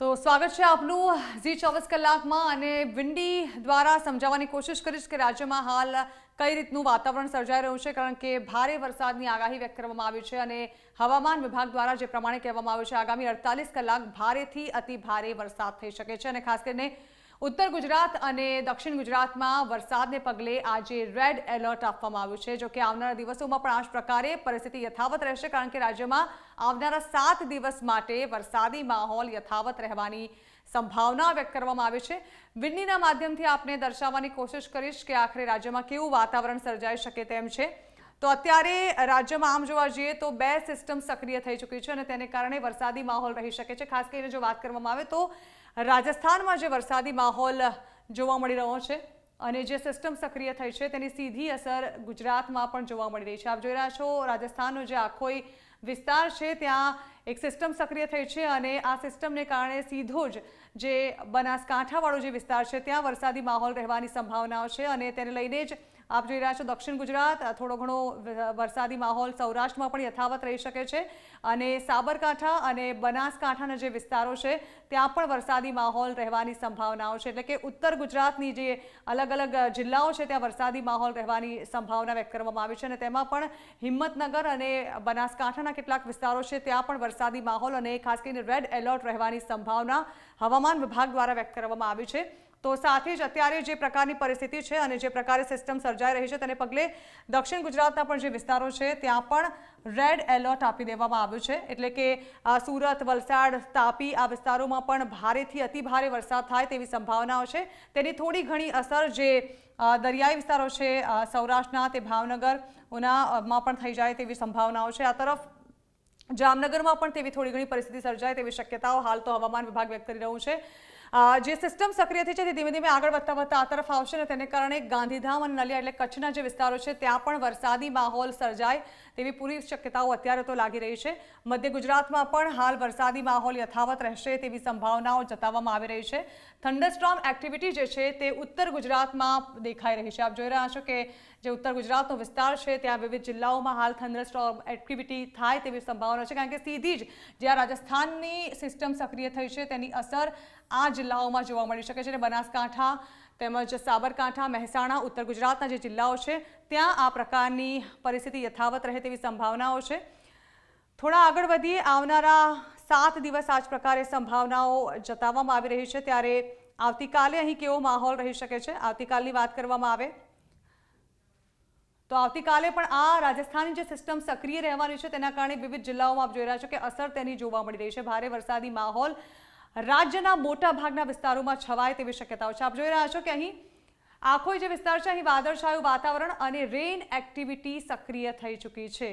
તો સ્વાગત છે આપનું ઝી ચોવીસ કલાકમાં અને વિંડી દ્વારા સમજાવવાની કોશિશ કરીશ કે રાજ્યમાં હાલ કઈ રીતનું વાતાવરણ સર્જાઈ રહ્યું છે, કારણ કે ભારે વરસાદની આગાહી વ્યક્ત કરવામાં આવી છે અને હવામાન વિભાગ દ્વારા જે પ્રમાણે કહેવામાં આવ્યું છે, આગામી અડતાલીસ કલાક ભારેથી અતિ ભારે વરસાદ થઈ શકે છે અને ખાસ કરીને ઉત્તર ગુજરાત અને દક્ષિણ ગુજરાતમાં વરસાદને પગલે આજે રેડ એલર્ટ આપવામાં આવ્યું છે. જોકે આવનારા દિવસોમાં પણ આ જ પ્રકારે પરિસ્થિતિ યથાવત રહેશે, કારણ કે રાજ્યમાં આવનારા સાત દિવસ માટે વરસાદી માહોલ યથાવત રહેવાની સંભાવના વ્યક્ત કરવામાં આવી છે. વિન્નીના માધ્યમથી આપને દર્શાવવાની કોશિશ કરીશ કે આખરે રાજ્યમાં કેવું વાતાવરણ સર્જાઈ શકે તેમ છે. તો અત્યારે રાજ્યમાં આમ જોવા જઈએ તો બે સિસ્ટમ સક્રિય થઈ ચૂકી છે અને તેને કારણે વરસાદી માહોલ રહી શકે છે. ખાસ કરીને જો વાત કરવામાં આવે તો રાજસ્થાનમાં જે વરસાદી માહોલ જોવા મળી રહ્યો છે અને જે સિસ્ટમ સક્રિય થઈ છે તેની સીધી અસર ગુજરાતમાં પણ જોવા મળી રહી છે. આપ જોઈ રહ્યા છો રાજસ્થાનનો જે આખો વિસ્તાર છે, ત્યાં એક સિસ્ટમ સક્રિય થઈ છે અને આ સિસ્ટમને કારણે સીધો જ જે બનાસકાંઠાવાળો જે વિસ્તાર છે, ત્યાં વરસાદી માહોલ રહેવાની સંભાવનાઓ છે અને તેને લઈને જ આપ જોઈ રહ્યા છો દક્ષિણ ગુજરાત. થોડો ઘણો વરસાદી માહોલ સૌરાષ્ટ્રમાં પણ યથાવત રહી શકે છે. અને સાબરકાંઠા અને બનાસકાંઠાના જે વિસ્તારો છે, ત્યાં પણ વરસાદી માહોલ રહેવાની સંભાવનાઓ છે. એટલે કે ઉત્તર ગુજરાતની જે અલગ અલગ જિલ્લાઓ છે, ત્યાં વરસાદી માહોલ રહેવાની સંભાવના વ્યક્ત કરવામાં આવી છે. અને તેમાં પણ હિંમતનગર અને બનાસકાંઠાના કેટલાક વિસ્તારો છે, ત્યાં પણ વરસાદી માહોલ અને ખાસ કરીને રેડ એલર્ટ રહેવાની સંભાવના હવામાન વિભાગ દ્વારા વ્યક્ત કરવામાં આવી છે. તો સાથે જ અત્યારે જે પ્રકારની પરિસ્થિતિ છે અને જે પ્રકારે સિસ્ટમ સર્જાઈ રહી છે તેને પગલે દક્ષિણ ગુજરાતના પણ જે વિસ્તારો છે ત્યાં પણ રેડ એલર્ટ આપી દેવામાં આવ્યું છે. એટલે કે સુરત, વલસાડ, તાપી આ વિસ્તારોમાં પણ ભારેથી અતિ ભારે વરસાદ થાય તેવી સંભાવનાઓ છે. તેની થોડી ઘણી અસર જે દરિયાઈ વિસ્તારો છે સૌરાષ્ટ્રના તે ભાવનગર ઉનામાં પણ થઈ જાય તેવી સંભાવનાઓ છે. આ તરફ જામનગરમાં પણ તેવી થોડી ઘણી પરિસ્થિતિ સર્જાય તેવી શક્યતાઓ હાલ તો હવામાન વિભાગ વ્યક્ત કરી રહ્યું છે. જે સિસ્ટમ સક્રિય થઈ છે તે ધીમે ધીમે આગળ વધતા વધતા આ તરફ આવશે અને તેને કારણે ગાંધીધામ અને નલિયા એટલે કચ્છના જે વિસ્તારો છે ત્યાં પણ વરસાદી માહોલ સર્જાય તેવી પૂરી શક્યતાઓ અત્યારે તો લાગી રહી છે. મધ્ય ગુજરાતમાં પણ હાલ વરસાદી માહોલ યથાવત રહેશે તેવી સંભાવનાઓ જતાવવામાં આવી રહી છે. થંડરસ્ટ્રોમ એક્ટિવિટી જે છે તે ઉત્તર ગુજરાતમાં દેખાઈ રહી છે. આપ જોઈ રહ્યા છો કે જે ઉત્તર ગુજરાતનો વિસ્તાર છે ત્યાં વિવિધ જિલ્લાઓમાં હાલ થંડરસ્ટ્રોમ એક્ટિવિટી થાય તેવી સંભાવના છે. કારણ કે સીધી જ જ્યાં રાજસ્થાનની સિસ્ટમ સક્રિય થઈ છે તેની અસર આ જિલ્લાઓમાં જોવા મળી શકે છે અને બનાસકાંઠા તેમજ સાબરકાંઠા, મહેસાણા, ઉત્તર ગુજરાતના જે જિલ્લાઓ છે, ત્યાં આ પ્રકારની પરિસ્થિતિ યથાવત રહે તેવી સંભાવનાઓ છે. થોડા આગળ વધીએ, આવનારા સાત દિવસ આ જ પ્રકારે સંભાવનાઓ જતાવવામાં આવી રહી છે. ત્યારે આવતીકાલે અહીં કેવો માહોલ રહી શકે છે? આવતીકાલની વાત કરવામાં આવે. તો આવતીકાલે પણ આ રાજસ્થાનની જે સિસ્ટમ સક્રિય રહેવાની છે, તેના કારણે વિવિધ જિલ્લાઓમાં આપ જોઈ રહ્યા છો કે અસર તેની જોવા મળી રહી છે. ભારે વરસાદી માહોલ રાજ્યના મોટા ભાગના વિસ્તારોમાં છવાય તેવી શક્યતાઓ છે. આપ જોઈ રહ્યા છો કે અહીં આખો જે વિસ્તાર છે, અહીં વાદળછાયું વાતાવરણ અને રેઇન એક્ટિવિટી સક્રિય થઈ ચૂકી છે.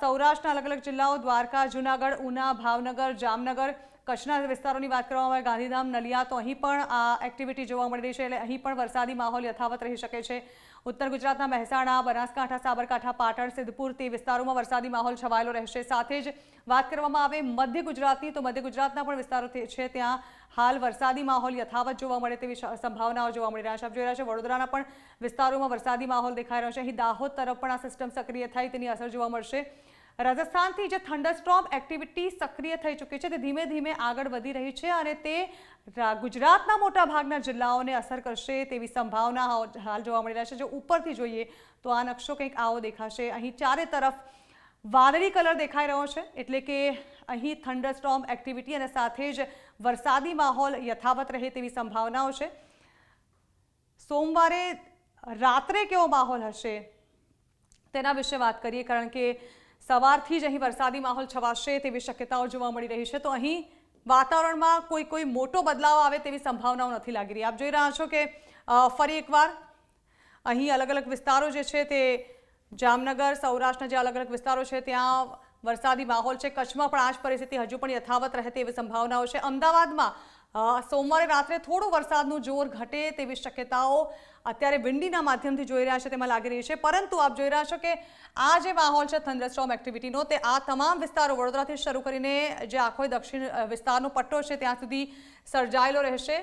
સૌરાષ્ટ્રના અલગ અલગ જિલ્લાઓ, દ્વારકા, જૂનાગઢ, ઉના, ભાવનગર, જામનગર, કચ્છના વિસ્તારોની વાત કરવામાં આવે, ગાંધીધામ, નલિયા, તો અહીં પણ આ એક્ટિવિટી જોવા મળી રહી છે. એટલે અહીં પણ વરસાદી માહોલ યથાવત રહી શકે છે. ઉત્તર ગુજરાતના મહેસાણા, બનાસકાંઠા, સાબરકાંઠા, પાટણ, સિદ્ધપુર તે વિસ્તારોમાં વરસાદી માહોલ છવાયેલો રહેશે. સાથે જ વાત કરવામાં આવે મધ્ય ગુજરાતની, તો મધ્ય ગુજરાતના પણ વિસ્તારો છે ત્યાં હાલ વરસાદી માહોલ યથાવત જોવા મળે તેવી સંભાવનાઓ જોવા મળી રહ્યા છે. આપ જોઈ રહ્યા છે, વડોદરાના પણ વિસ્તારોમાં વરસાદી માહોલ દેખાઈ રહ્યો છે. અહીં દાહોદ તરફ પણ આ સિસ્ટમ સક્રિય થાય તેની અસર જોવા મળશે. રાજસ્થાનથી જે થંડરસ્ટ્રોમ એક્ટિવિટી સક્રિય થઈ ચૂકી છે, તે ધીમે ધીમે આગળ વધી રહી છે અને તે ગુજરાતના મોટા ભાગના જિલ્લાઓને અસર કરશે તેવી સંભાવના હાલ જોવા મળી રહ્યા છે. જો ઉપરથી જોઈએ તો આ નકશો કંઈક આવો દેખાશે. અહીં ચારે તરફ વાદળી કલર દેખાઈ રહ્યો છે, એટલે કે અહીં થંડરસ્ટ્રોમ એક્ટિવિટી અને સાથે જ વરસાદી માહોલ યથાવત રહે તેવી સંભાવનાઓ છે. સોમવારે રાત્રે કેવો માહોલ હશે તેના વિશે વાત કરીએ, કારણ કે સવારથી જ અહીં વરસાદી માહોલ છવાશે તેવી શક્યતાઓ જોવા મળી રહી છે. તો અહીં વાતાવરણમાં કોઈ કોઈ મોટો બદલાવ આવે તેવી સંભાવનાઓ નથી લાગી રહી. આપ જોઈ રહ્યા છો કે ફરી એકવાર અહીં અલગ અલગ વિસ્તારો જે છે તે જામનગર, સૌરાષ્ટ્રના જે અલગ અલગ વિસ્તારો છે ત્યાં વરસાદી માહોલ છે. કચ્છમાં પણ આ જ પરિસ્થિતિ હજુ પણ યથાવત રહે તેવી સંભાવનાઓ છે. અમદાવાદમાં સોમવારે રાત્રે થોડો વરસાદનું જોર ઘટે તેવી શક્યતાઓ અત્યારે વિન્ડીના માધ્યમથી જોઈ રહ્યા છે, તેમાં લાગી રહી છે. પરંતુ આપ જોઈ રહ્યા છો કે આ જે માહોલ છે, થંડરસ્ટોર્મ એક્ટિવિટીનો, તે આ તમામ વિસ્તારો વડોદરાથી શરૂ કરીને જે આખો દક્ષિણ વિસ્તારનો પટ્ટો છે, ત્યાં સુધી સર્જાયેલો રહેશે.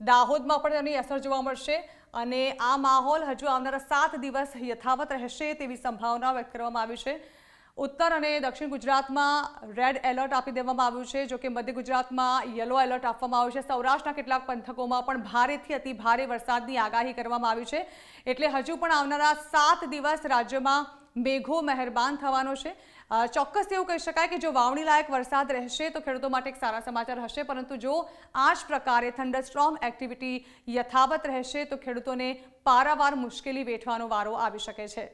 દાહોદમાં પણ તેની અસર જોવા મળશે અને આ માહોલ હજુ આવનારા સાત દિવસ યથાવત રહેશે તેવી સંભાવના વ્યક્ત કરવામાં આવી છે. ઉત્તર અને દક્ષિણ ગુજરાતમાં રેડ એલર્ટ આપી દેવામાં આવ્યું છે, જો કે મધ્ય ગુજરાતમાં યલો એલર્ટ આપવામાં આવ્યું છે. સૌરાષ્ટ્રના કેટલાક પંથકોમાં પણ ભારેથી અતિ ભારે વરસાદની આગાહી કરવામાં આવી છે. એટલે હજુ પણ આવનારા સાત દિવસ રાજ્યમાં મેઘો મહેરબાન થવાનો છે. ચોક્કસ એવું કહી શકાય કે જો વાવણી લાયક વરસાદ રહેશે તો ખેડૂતો માટે એક સારા સમાચાર હશે. પરંતુ જો આ જ પ્રકારે થંડરસ્ટ્રોમ એક્ટિવિટી યથાવત રહેશે તો ખેડૂતોને પારાવાર મુશ્કેલી વેઠવાનો વારો આવી શકે છે.